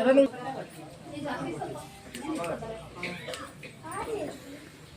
أنا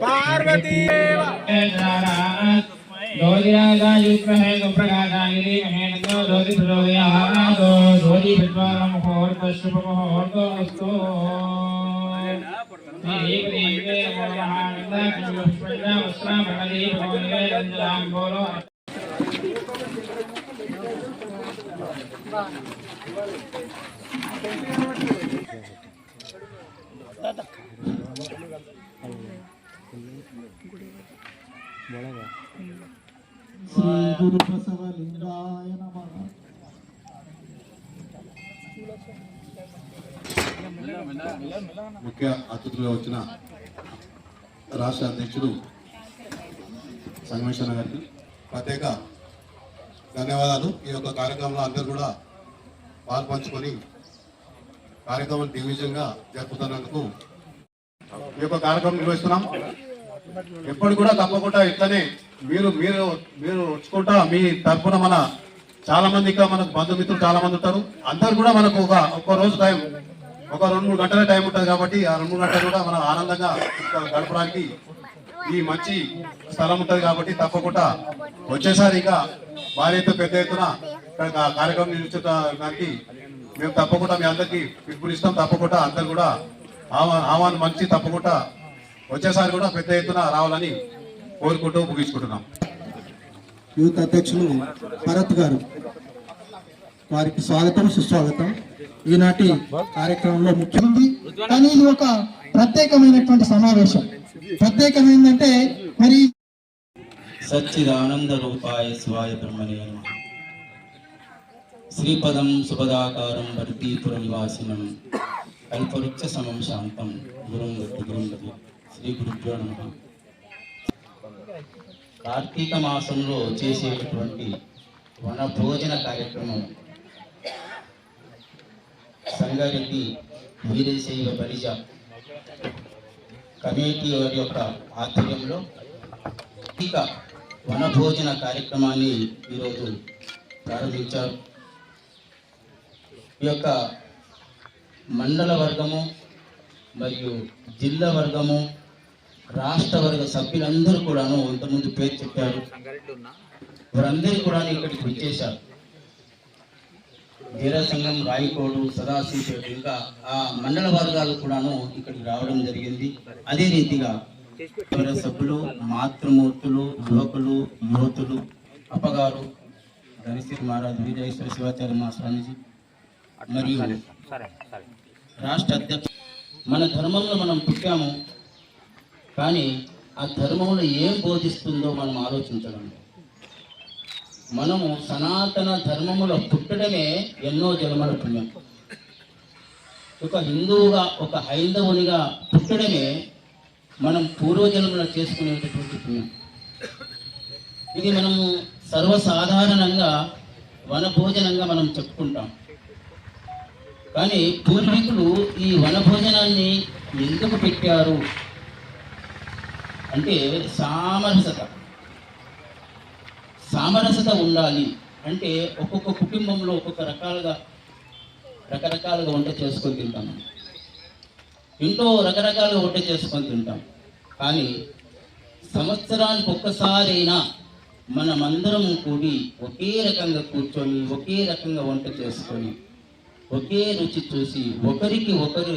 पार्वती युक्त है गुप्रकाशागिरी अनेन को दोति प्रलोदया हारा दो दोति विद्वारम होर कश्यप होर दो अस्तो एक देवे महानंदा कृष्णा वस्त्रा भगवती भगवती रंजलाम बोलो दादा। శ్రీ గురు ముఖ్య అతిథులుగా వచ్చిన రాష్ట్ర అధ్యక్షుడు సంగమేశ్వర గారికి ప్రత్యేక ధన్యవాదాలు. ఈ యొక్క కార్యక్రమంలో అందరూ కూడా పాల్పంచుకొని కార్యక్రమం దిగ్విజయంగా జరుపుతున్నందుకు ఈ యొక్క కార్యక్రమం నిర్వహిస్తున్నాం. ఎప్పుడు కూడా తప్పకుండా ఇట్లనే మీరు మీరు మీరు వచ్చుకుంటా మీ తరఫున మన చాలా మంది ఇంకా మనకు బంధుమిత్రులు చాలా మంది ఉంటారు. అందరు కూడా మనకు ఒక ఒక రోజు టైం ఒక రెండు మూడు గంటల టైం ఉంటుంది కాబట్టి ఆ రెండు మూడు గంటలు కూడా మనం ఆనందంగా గడపడానికి ఈ మంచి స్థలం ఉంటుంది కాబట్టి తప్పకుండా వచ్చేసారి ఇంకా భారీ ఎత్తు పెద్ద ఎత్తున ఇక్కడ కార్యక్రమం నిర్వహించడానికి మేము తప్పకుండా మీ అందరికీ పిలుపునిస్తాం. తప్పకుండా అందరు కూడా ఆహ్వానం మంచి తప్పకుండా వచ్చేసారి కూడా పెద్ద ఎత్తున రావాలని కోరుకుంటూ ముగించుకుంటున్నాం. యూత్ అధ్యక్షులు భరత్ గారు వారికి స్వాగతం సుస్వాగతం. ఈనాటి కార్యక్రమంలో ముఖ్యమంది కానీ ఇది ఒక ప్రత్యేకమైనటువంటి సమావేశం. ప్రత్యేకమైందంటే మరి సచ్చిదానంద రూపాయ శివాయ బ్రహ్మణే శ్రీపదం సుపదాకారం వర్తీపుర నివాసినం కల్పవృక్ష సమం శాంతం. గురుం గతి గురుం గతి శ్రీ గురుభ్యో నమ. కార్తీక మాసంలో చేసేటటువంటి వన భోజన కార్యక్రమం. సంగారెడ్డి వీరశైవ పరిజ కమిటీ వారి యొక్క ఆధ్వర్యంలో ఇక వనభోజన కార్యక్రమాన్ని ఈరోజు ప్రారంభించారు. ఈ యొక్క మండల వర్గము మరియు జిల్లా వర్గము రాష్ట్ర వర్గ సభ్యులందరూ కూడాను ఇంతకుముందు పేరు చెప్పారు. వారందరూ కూడా ఇక్కడికి వచ్చేశారు. వీర సంఘం రాయకోడు సదాశివపేట ఇంకా ఆ మండల వర్గాలు కూడాను ఇక్కడికి రావడం జరిగింది. అదే రీతిగా వీర సభ్యులు మాతృమూర్తులు యువకులు యువతులు అప్పగారు ధనిశ్రీ మహారాజ్ వీరేశ్వర శివాచార్య మా స్వామీజీ మరియు రాష్ట్ర అధ్యక్ష మన ధర్మంలో మనం పుట్టాము కానీ ఆ ధర్మంలో ఏం బోధిస్తుందో మనం ఆలోచించడం మనము సనాతన ధర్మములో పుట్టడమే ఎన్నో జన్మల పుణ్యం. ఒక హిందువుగా ఒక హైందవునిగా పుట్టడమే మనం పూర్వజన్మలో చేసుకునేటటువంటి పుణ్యం. ఇది మనము సర్వసాధారణంగా వనభోజనంగా మనం చెప్పుకుంటాం. కానీ పూర్వీకులు ఈ వనభోజనాన్ని ఎందుకు పెట్టారు? అంటే సామరసత. సామరసత ఉండాలి అంటే ఒక్కొక్క కుటుంబంలో ఒక్కొక్క రకాలుగా రకరకాలుగా వంట చేసుకొని తింటాం ఇంట్లో రకరకాలుగా వంట చేసుకొని తింటాం. కానీ సంవత్సరానికి ఒక్కసారైనా మనమందరం కూడి ఒకే రకంగా కూర్చొని ఒకే రకంగా వంట చేసుకొని ఒకే రుచి చూసి ఒకరికి ఒకరు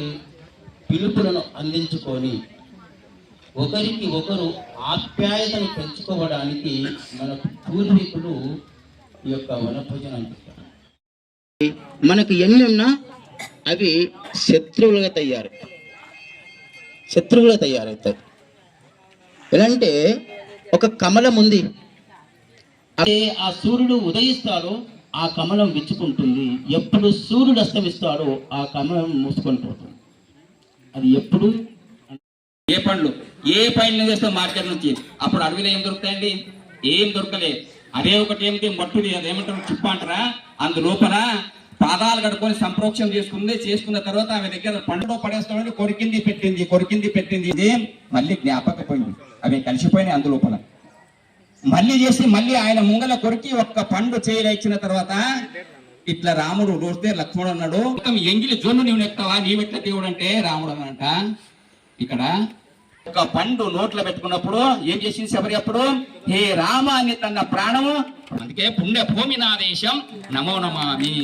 పిలుపులను అందించుకొని ఒకరికి ఒకరు ఆప్యాయతను పెంచుకోవడానికి మన పూర్వీకులు ఈ యొక్క వనభోజనం పెట్టారు. మనకు ఎన్ని ఉన్నా అవి శత్రువులుగా తయారు శత్రువులుగా తయారవుతాయి. ఎలా అంటే ఒక కమలం ఉంది. అదే ఆ సూర్యుడు ఉదయిస్తాడో ఆ కమలం విచ్చుకుంటుంది. ఎప్పుడు సూర్యుడు అస్తమిస్తాడో ఆ కమలం మూసుకొని పోతుంది. అది ఎప్పుడు? ఏ పండ్లు? ఏ పైన వేస్తే మార్కెట్ నుంచి. అప్పుడు అడవిలో ఏం దొరుకుతాయండి? ఏం దొరకలే. అదే ఒకటి ఏమిటి? మట్టుది అదేమంటారు? చిప్ప అంటారా? అందులోపల పాదాలు కడుకొని సంప్రోక్షం చేసుకుంది. చేసుకున్న తర్వాత ఆమె దగ్గర పండుగ పడేస్తామని కొరికింది పెట్టింది కొరికింది పెట్టింది. ఇది? మళ్ళీ జ్ఞాపకపోయింది అవి కలిసిపోయినాయి అందులోపల మళ్ళీ చేసి మళ్ళీ ఆయన ముంగల కొరికి ఒక్క పండు చేయలేచిన తర్వాత ఇట్లా రాముడు రోస్తే లక్ష్మణుడు అన్నాడు. మొత్తం ఎంగిలి జొన్ను నీవు నెక్తావా నీవెట్ల దేవుడు అంటే రాముడు అనంట ఇక్కడ ఒక పండు నోట్లో పెట్టుకున్నప్పుడు ఏం చేసింది శబరి అప్పుడు? హే రామ అని తన ప్రాణము. అందుకే పుణ్యభూమి నా దేశం నమో నమామి.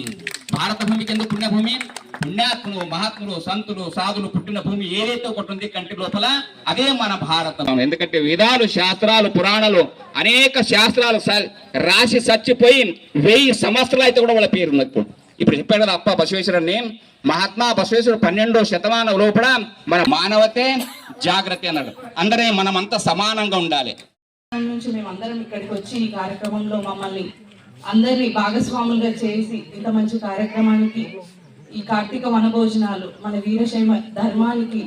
భారత భూమికి ఎందుకు పుణ్యభూమి పుణ్యాత్ములు మహాత్ములు సంతులు సాధులు పుట్టిన భూమి ఏదైతే ఒకటి ఉంది కంటి లోపల అదే మన భారతం. ఎందుకంటే వేదాలు శాస్త్రాలు పురాణాలు అనేక శాస్త్రాలు స- రాసి చచ్చిపోయి వెయ్యి సంవత్సరాలు అయితే కూడా వాళ్ళ పేరు ఉన్నది ఇప్పుడు. ఇప్పుడు చెప్పాడు కదా అప్ప బసవేశ్వరుని మహాత్మా బసవేశ్వరుడు పన్నెండో శతమానం లోపల మన మానవతే జాగ్రత్త అన్నాడు. అందరే మనమంతా సమానంగా ఉండాలి. నుంచి మేము అందరం ఇక్కడికి వచ్చి ఈ కార్యక్రమంలో మమ్మల్ని అందరినీ భాగస్వాములుగా చేసి ఇంత మంచి కార్యక్రమానికి ఈ కార్తీక వనభోజనాలు మన వీరశైవ ధర్మానికి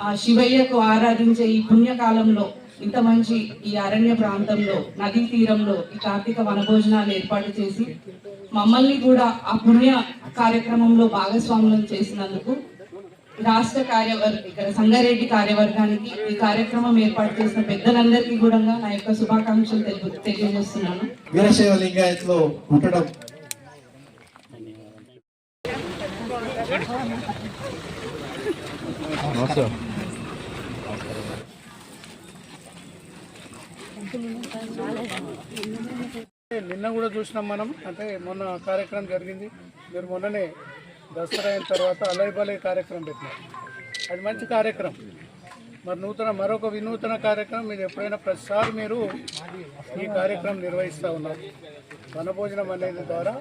ఆ శివయ్యకు ఆరాధించే ఈ పుణ్యకాలంలో ఇంత మంచి ఈ అరణ్య ప్రాంతంలో నదీ తీరంలో ఈ కార్తీక వనభోజనాలు ఏర్పాటు చేసి మమ్మల్ని కూడా ఆ పుణ్య కార్యక్రమంలో భాగస్వాములను చేసినందుకు రాష్ట్ర కార్యవర్గ ఇక్కడ సంగారెడ్డి కార్యవర్గానికి ఈ కార్యక్రమం ఏర్పాటు చేసిన పెద్దలందరికీ కూడా నా యొక్క శుభాకాంక్షలు తెలుపు తెలియజేస్తున్నాను. వీరశైవ లింగాయత్లో ఉండడం నిన్న కూడా చూసినాం మనం అంటే మొన్న కార్యక్రమం జరిగింది. మీరు మొన్ననే దసరా అయిన తర్వాత అలైబలై కార్యక్రమం పెట్టినారు. అది మంచి కార్యక్రమం. మరి నూతన మరొక వినూతన కార్యక్రమం మీరు ఎప్పుడైనా ప్రతిసారి మీరు ఈ కార్యక్రమం నిర్వహిస్తూ ఉన్నారు. వనభోజనం అనేది ద్వారా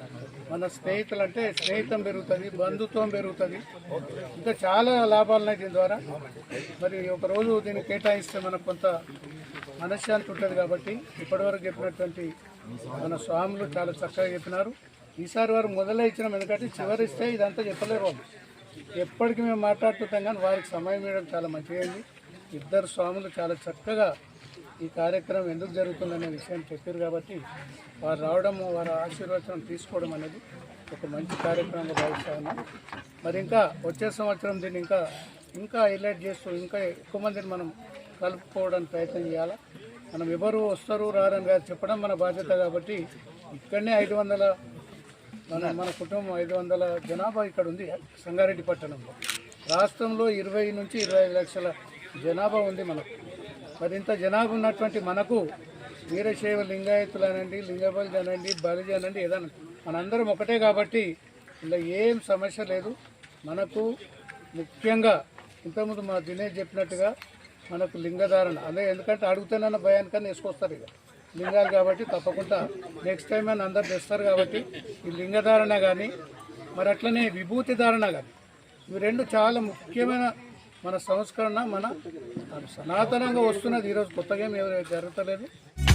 మన స్నేహితులు అంటే స్నేహితం పెరుగుతుంది బంధుత్వం పెరుగుతుంది. ఇంకా చాలా లాభాలు ఉన్నాయి దీని ద్వారా. మరి ఒకరోజు దీన్ని కేటాయిస్తే మనకు కొంత మనశ్శాంతి ఉంటుంది కాబట్టి ఇప్పటివరకు చెప్పినటువంటి మన స్వాములు చాలా చక్కగా చెప్పినారు. ఈసారి వారు మొదలై ఇచ్చినాం ఎందుకంటే చివరిస్తే ఇదంతా చెప్పలేరు వాళ్ళు. ఎప్పటికీ మేము మాట్లాడుతుంటాం కానీ వారికి సమయం ఇవ్వడం చాలా మంచిగా ఇద్దరు స్వాములు చాలా చక్కగా ఈ కార్యక్రమం ఎందుకు జరుగుతుందనే విషయం చెప్పారు కాబట్టి వారు రావడం వారి ఆశీర్వచనం తీసుకోవడం అనేది ఒక మంచి కార్యక్రమంగా భావిస్తా ఉన్నాం. మరి ఇంకా వచ్చే సంవత్సరం దీన్ని ఇంకా ఇంకా హైలైట్ చేస్తూ ఇంకా ఎక్కువ మందిని మనం కలుపుకోవడానికి ప్రయత్నం చేయాలి? మనం ఎవరు వస్తారు రారని కాదు చెప్పడం మన బాధ్యత కాబట్టి ఇక్కడనే ఐదు వందల మన మన కుటుంబం ఐదు వందల జనాభా ఇక్కడ ఉంది సంగారెడ్డి పట్టణంలో. రాష్ట్రంలో ఇరవై నుంచి ఇరవై ఐదు లక్షల జనాభా ఉంది మనకు. మరి ఇంత జనాభా ఉన్నటువంటి మనకు వీరశైవ లింగాయతులు అనండి లింగబలి అనండి బలిజ అనండి ఏదన్నా మనందరం ఒకటే కాబట్టి ఇలా ఏం సమస్య లేదు. మనకు ముఖ్యంగా ఇంతకుముందు మా దినేష్ చెప్పినట్టుగా మనకు లింగధారణ అదే ఎందుకంటే అడుగుతానన్న భయానికన్నా వేసుకొస్తారు ఇక. లింగాలు కాబట్టి తప్పకుండా నెక్స్ట్ టైం అని అందరు తెస్తారు కాబట్టి ఈ లింగధారణ కానీ మరి అట్లనే విభూతి ధారణ కానీ ఇవి రెండు చాలా ముఖ్యమైన మన సంస్కరణ మన సనాతనంగా వస్తున్నది. ఈరోజు కొత్తగా ఏమి ఎవరు